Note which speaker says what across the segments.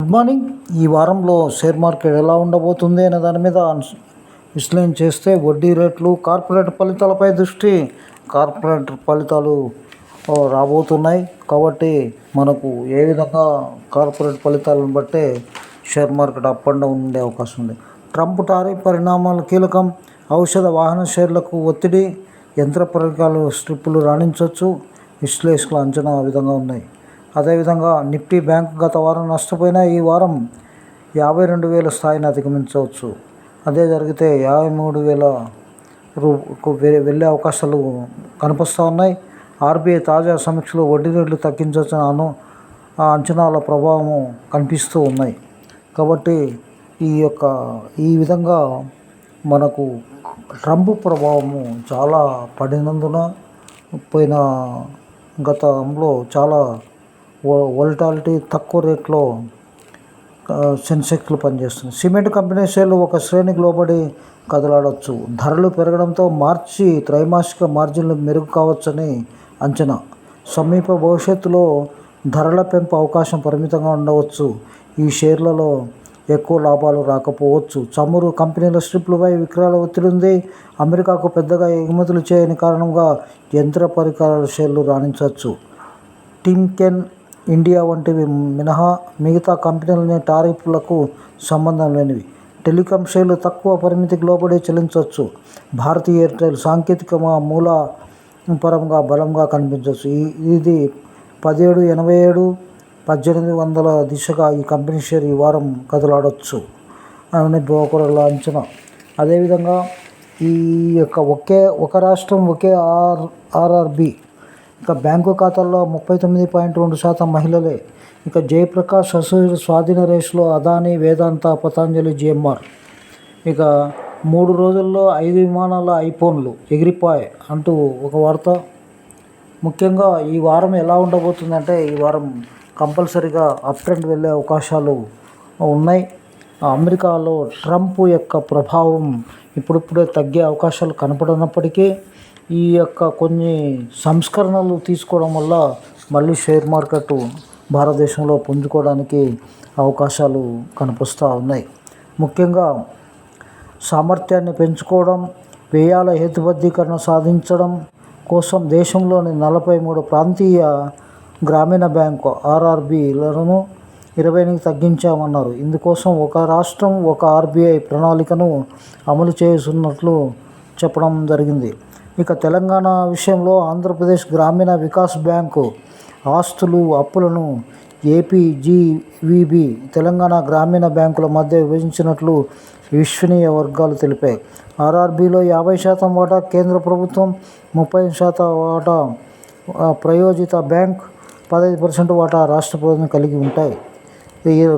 Speaker 1: Good morning ఈ వారంలో share market ఎలా ఉండబోతుంది అనే దాని మీద విశ్లేషణ చేస్తే వడ్డీ రేట్లు కార్పొరేట్ ఫలితాలపై దృష్టి కార్పొరేట్ ఫలితాలు రాబోతున్నాయి. కాబట్టి మనకు ఏ విధంగా కార్పొరేట్ ఫలితాలను బట్టే share market up and down ఉండే అవకాశం ఉంది. ట్రంప్ టారిఫ్ పరిణామాలు కీలకం. ఔషధ వాహన షేర్లకు ఒత్తిడి. యంత్ర పరికరాలు స్ట్రిప్పులు రాణించవచ్చు విశ్లేషకుల అంచనా ఆ విధంగా ఉన్నాయి. అదేవిధంగా నిఫ్టీ బ్యాంక్ గత వారం నష్టపోయినా ఈ వారం యాభై రెండు వేల స్థాయిని అధిగమించవచ్చు. అదే జరిగితే యాభై మూడు వేల రూ వెళ్ళే అవకాశాలు కనిపిస్తూ ఉన్నాయి. ఆర్బీఐ తాజా సమీక్షలో వడ్డీ రేట్లు తగ్గించవచ్చిన అను ఆ అంచనాల ప్రభావం కనిపిస్తూ ఉన్నాయి. కాబట్టి ఈ యొక్క ఈ విధంగా మనకు ట్రంప్ ప్రభావము చాలా పడినందున పోయిన గతంలో చాలా వోల్టాలిటీ తక్కువ రేట్లో ఆ, సెన్సెక్స్లు పనిచేస్తుంది సిమెంట్ కంపెనీ షేర్లు ఒక శ్రేణికి లోబడి కదలాడవచ్చు ధరలు పెరగడంతో మార్చి త్రైమాసిక మార్జిన్లు మెరుగు కావచ్చని అంచనా. సమీప భవిష్యత్తులో ధరల పెంపు అవకాశం పరిమితంగా ఉండవచ్చు. ఈ షేర్లలో ఎక్కువ లాభాలు రాకపోవచ్చు. చమురు కంపెనీల స్ట్రిప్లపై విక్రయాల ఒత్తిడి ఉంది. అమెరికాకు పెద్దగా ఎగుమతులు చేయని కారణంగా యంత్ర పరికరాల షేర్లు రాణించవచ్చు. టిమ్కెన్ ఇండియా వంటివి మినహా మిగతా కంపెనీలని టారిఫ్లకు సంబంధం లేనివి. టెలికాం సేవలు తక్కువ పరిమితికి లోబడి చెల్లించవచ్చు. భారతీయ ఎయిర్టెల్ సాంకేతిక మూల పరంగా బలంగా కనిపించవచ్చు. ఇది పదిహేడు ఎనభై ఏడు పద్దెనిమిది వందల దిశగా ఈ కంపెనీ షేర్ ఈ వారం కదలాడవచ్చు అని బ్రోకర్ల అంచనా. అదేవిధంగా ఈ యొక్క ఒకే ఒక రాష్ట్రం ఒకే ఆర్ ఆర్ఆర్బి ఇక బ్యాంకు ఖాతాల్లో ముప్పై తొమ్మిది పాయింట్ రెండు శాతం మహిళలే. ఇక జయప్రకాష్ అసోసియేట్ స్వాధీన రేసులో అదాని వేదాంత పతాంజలి జిఎంఆర్. ఇక మూడు రోజుల్లో ఐదు విమానాల ఐఫోన్లు ఎగిరిపోయాయి అంటూ ఒక వార్త. ముఖ్యంగా ఈ వారం ఎలా ఉండబోతుందంటే ఈ వారం కంపల్సరీగా అప్ ట్రెండ్ వెళ్ళే అవకాశాలు ఉన్నాయి. అమెరికాలో ట్రంప్ యొక్క ప్రభావం ఇప్పుడిప్పుడే తగ్గే అవకాశాలు కనపడినప్పటికీ ఈ యొక్క కొన్ని సంస్కరణలు తీసుకోవడం వల్ల మళ్ళీ షేర్ మార్కెట్ భారతదేశంలో పుంజుకోవడానికి అవకాశాలు కనిపిస్తూ ఉన్నాయి. ముఖ్యంగా సామర్థ్యాన్ని పెంచుకోవడం వ్యయాల హేతుబద్ధీకరణ సాధించడం కోసం దేశంలోని నలభై మూడు ప్రాంతీయ గ్రామీణ బ్యాంకు ఆర్ఆర్బీలను ఇరవై ఎనిమిది తగ్గించామన్నారు. ఇందుకోసం ఒక రాష్ట్రం ఒక ఆర్బీఐ ప్రణాళికను అమలు చేస్తున్నట్లు చెప్పడం జరిగింది. ఇక తెలంగాణ విషయంలో ఆంధ్రప్రదేశ్ గ్రామీణ వికాస్ బ్యాంకు ఆస్తులు అప్పులను ఏపీజీవీబీ తెలంగాణ గ్రామీణ బ్యాంకుల మధ్య విభజించినట్లు విశ్వనీయ వర్గాలు తెలిపాయి. ఆర్ఆర్బీలో యాభై శాతం వాటా కేంద్ర ప్రభుత్వం ముప్పై శాతం వాటా ప్రయోజిత బ్యాంక్ పదహైదు పర్సెంట్ వాటా రాష్ట్ర ప్రభుత్వం కలిగి ఉంటాయి.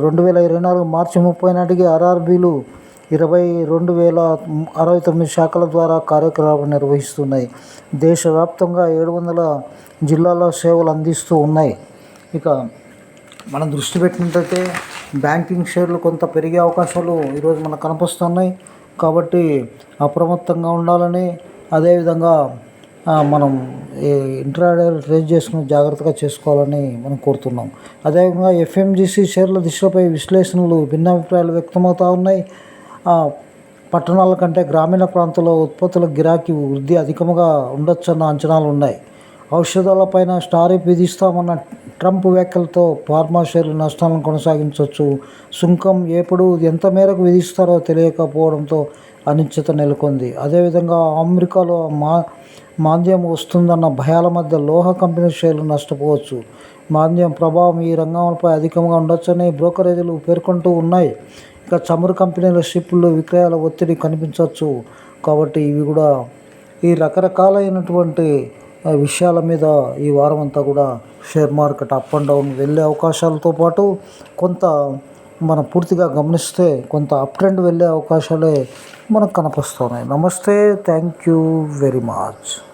Speaker 1: రెండు వేల ఇరవై నాలుగు మార్చి ముప్పై నాటికి ఆర్ఆర్బీలు ఇరవై రెండు వేల అరవై తొమ్మిది శాఖల ద్వారా కార్యకలాపాలు నిర్వహిస్తున్నాయి. దేశవ్యాప్తంగా ఏడు వందల జిల్లాలో సేవలు అందిస్తూ ఉన్నాయి. ఇక మనం దృష్టి పెట్టినట్టయితే బ్యాంకింగ్ షేర్లు కొంత పెరిగే అవకాశాలు ఈరోజు మనకు కనిపిస్తున్నాయి. కాబట్టి అప్రమత్తంగా ఉండాలని అదేవిధంగా మనం ఇంట్రాడే ట్రేడ్ చేసుకుని జాగ్రత్తగా చేసుకోవాలని మనం కోరుతున్నాం. అదేవిధంగా ఎఫ్ఎంజీసీ షేర్ల దిశలపై విశ్లేషణలు భిన్నాభిప్రాయాలు వ్యక్తమవుతూ ఉన్నాయి. పట్టణాల కంటే గ్రామీణ ప్రాంతాల్లో ఉత్పత్తుల గిరాకీ వృద్ధి అధికంగా ఉండొచ్చన్న అంచనాలు ఉన్నాయి ఔషధాలపైన స్టారిఫ్ విధిస్తామన్న ట్రంప్ వ్యాఖ్యలతో ఫార్మా షేర్లు నష్టాలను కొనసాగించవచ్చు సుంకం ఎప్పుడు ఎంత మేరకు విధిస్తారో తెలియకపోవడంతో అనిశ్చిత నెలకొంది. అదేవిధంగా అమెరికాలో మా మాంద్యం వస్తుందన్న భయాల మధ్య లోహ కంపెనీ షేర్లు నష్టపోవచ్చు. మాంద్యం ప్రభావం ఈ రంగంపై అధికంగా ఉండొచ్చని బ్రోకరేజీలు పేర్కొంటూ ఉన్నాయి. ఇక చమురు కంపెనీల షిప్పుల్లో విక్రయాల ఒత్తిడి కనిపించవచ్చు. కాబట్టి ఇవి కూడా ఈ రకరకాలైనటువంటి విషయాల మీద ఈ వారం అంతా కూడా share market up and down వెళ్ళే అవకాశాలతో పాటు కొంత మనం పూర్తిగా గమనిస్తే కొంత అప్ ట్రెండ్ వెళ్ళే అవకాశాలే మనకు కనిపిస్తున్నాయి నమస్తే థ్యాంక్ యూ వెరీ మచ్.